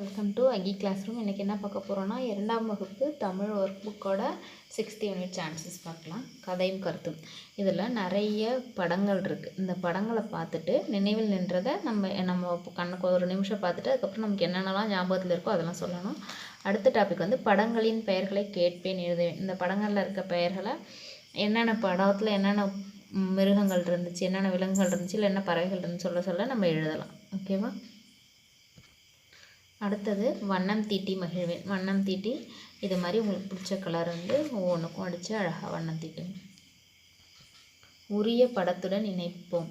Welcome to Aki classroom இன்றைக்கி என்ன பார்க்க போகிறோன்னா இரண்டாம் வகுப்பு தமிழ் ஒர்க் புக்கோட சிக்ஸ்த் யூனிட் சான்சஸ் பார்க்கலாம். கதையும் கருத்தும். இதில் நிறைய படங்கள் இருக்குது இந்த படங்களை பார்த்துட்டு நினைவில் நின்றதை நம்ம நம்ம கண்ணுக்கு ஒரு நிமிஷம் பார்த்துட்டு அதுக்கப்புறம் நமக்கு என்னென்னலாம் ஞாபகத்தில் இருக்கோ அதெல்லாம் சொல்லணும். அடுத்த டாபிக் வந்து படங்களின் பெயர்களை கேட்பேன் எழுதுவேன். இந்த படங்களில் இருக்க பெயர்களை என்னென்ன படத்தில் என்னென்ன மிருகங்கள் இருந்துச்சு என்னென்ன விலங்குகள் இருந்துச்சு இல்லை என்ன பறவைகள் இருந்துச்சு சொல்ல சொல்ல நம்ம எழுதலாம். ஓகேவா அடுத்தது வண்ணம் தீட்டி மகிழ்வேன். வண்ணம் தீட்டி இது மாதிரி உங்களுக்கு பிடிச்ச கலர் வந்து ஒவ்வொன்றுக்கும் அடித்து அழகாக வண்ணம் தீட்டுங்க. உரிய படத்துடன் இணைப்போம்.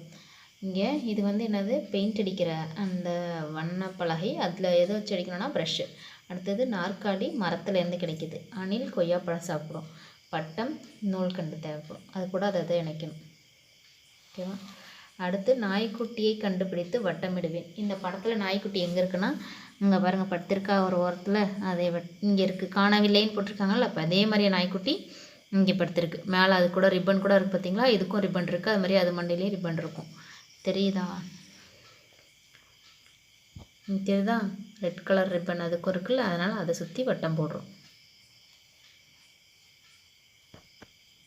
இங்கே இது வந்து என்னது? பெயிண்ட் அடிக்கிற அந்த வண்ண பலகை. அதில் எதை வச்சு அடிக்கணும்னா ப்ரஷ்ஷு அடுத்தது நாற்காலி மரத்துலேருந்து கிடைக்கிது. அணில் கொய்யாப்பழம் சாப்பிடும் பட்டம் நூல்கண்டு தேவைப்படும். அது கூட அதை அதை இணைக்கணும். ஓகேவா? அடுத்து நாய்க்குட்டியை கண்டுபிடித்து வட்டமிடுவேன். இந்த படத்தில் நாய்க்குட்டி எங்கே இருக்குன்னா இங்கே பாருங்கள் படுத்திருக்கா ஒரு ஓரத்தில். அதே இங்கே இருக்குது காணவில்லைன்னு போட்டிருக்காங்கல்ல அப்போ அதே மாதிரியே நாய்க்குட்டி இங்கே படுத்திருக்கு. மேலே அது கூட ரிப்பன் கூட இருக்குது பார்த்தீங்களா இதுக்கும் ரிப்பன் இருக்குது அது மாதிரி அது மண்டையிலேயே ரிப்பன் இருக்கும். தெரியுதா? தெரியுதா? ரெட் கலர் ரிப்பன் அதுக்கும் இருக்குல்ல அதனால் அதை சுற்றி வட்டம் போடுறோம்.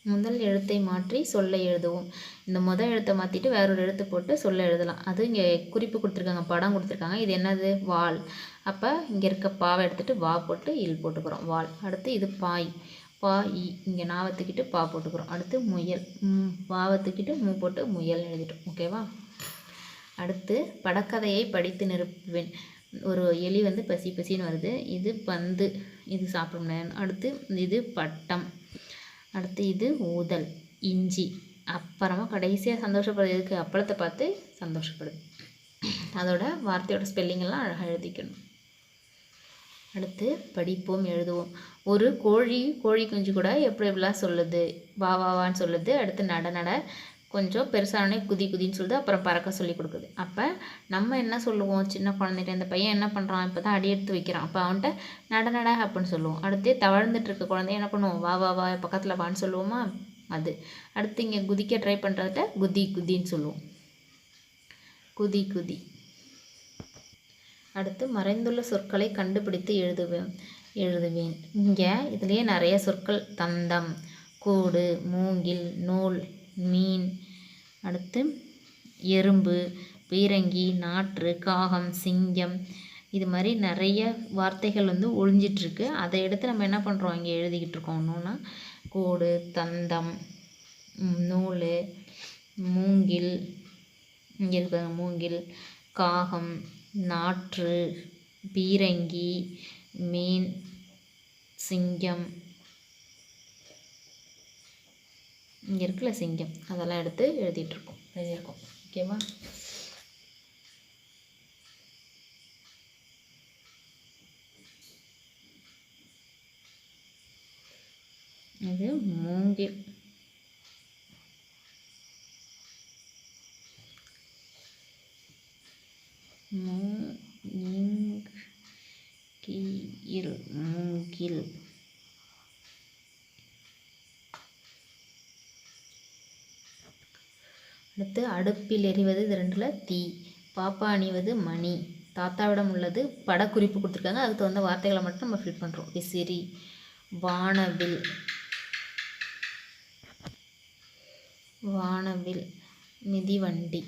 முதல் எழுத்தை மாற்றி சொல்ல எழுதுவோம். இந்த முதல் எழுத்தை மாற்றிட்டு வேற ஒரு எழுத்து போட்டு சொல்ல எழுதலாம். அது இங்கே குறிப்பு கொடுத்துருக்காங்க படம் கொடுத்துருக்காங்க. இது என்னது? வால். அப்போ இங்கே இருக்க பாவை எடுத்துகிட்டு வா போட்டு இல் போட்டுக்கிறோம். வால். அடுத்து இது பாய். பா இ. இங்கே நாவத்துக்கிட்டு பா போட்டுக்கிறோம். அடுத்து முயல். பாவத்துக்கிட்டு மூ போட்டு முயல் எழுதிட்டோம். ஓகேவா அடுத்து படக்கதையை படித்து நிரப்புவேன் ஒரு எலி வந்து பசி பசின்னு வருது. இது பந்து. இது சாப்பிடும் அடுத்து இது பட்டம். அடுத்து இது ஊதல் இஞ்சி. அப்புறமா கடைசியாக சந்தோஷப்படுறதுக்கு அப்பளத்தை பார்த்து சந்தோஷப்படுது. அதோட வார்த்தையோட ஸ்பெல்லிங்கெல்லாம் அழகாக எழுதிக்கணும். அடுத்து படிப்போம் எழுதுவோம். ஒரு கோழி கோழி குஞ்சு கூட எப்படி எப்படிலாம் சொல்லுது? வா வா வான்னு சொல்லுது. அடுத்து நட நட. கொஞ்சம் பெருசானே குதி குதின்னு சொல்லுது அப்புறம் பறக்க சொல்லி கொடுக்குது. அப்போ நம்ம என்ன சொல்லுவோம்? சின்ன குழந்தைகிட்ட இந்த பையன் என்ன பண்ணுறான் இப்போ தான் அடி எடுத்து வைக்கிறான். அப்போ அவன்கிட்ட நட நட அப்படின்னு சொல்லுவோம். அடுத்து தவழ்ந்துட்டு இருக்க குழந்தைய என்ன பண்ணுவோம்? வா வா வா பக்கத்தில் வான்னு சொல்லுவோமா? அது. அடுத்து இங்கே குதிக்க ட்ரை பண்ணுறத குதி குதின்னு சொல்லுவோம். குதி குதி. அடுத்து மறைந்துள்ள சொற்களை கண்டுபிடித்து எழுதுவேன் எழுதுவேன். இங்கே இதுலேயே நிறைய சொற்கள் தந்தம் கூடு மூங்கில் நூல் மீன். அடுத்து எறும்பு பீரங்கி நாற்று காகம் சிங்கம். இது மாதிரி நிறைய வார்த்தைகள் வந்து ஒழிஞ்சிட்ருக்கு. அதை எடுத்து நம்ம என்ன பண்ணுறோம் இங்கே எழுதிக்கிட்டு இருக்கோம். ஒன்றுனா கோடு தந்தம் நூல் மூங்கில். இங்கே இருக்க மூங்கில். காகம் நாற்று பீரங்கி மீன் சிங்கம். இங்கே இருக்குல்ல சிங்கம். அதெல்லாம் எடுத்து எழுதிட்டுருக்கோம். எழுதியிருக்கோம். ஓகேவா இது மூங்கில். மூங்கில். மூங்கில். அடுத்து அடுப்பில் எறிவது இது ரெண்டில் தீ பாப்பா அணிவது மணி. தாத்தாவிடம் உள்ளது படக்குறிப்பு கொடுத்துருக்காங்க. அதுக்கு தகுந்த வார்த்தைகளை மட்டும் நம்ம ஃபில் பண்ணுறோம் விசிறி வானவில் வானவில் மிதிவண்டி.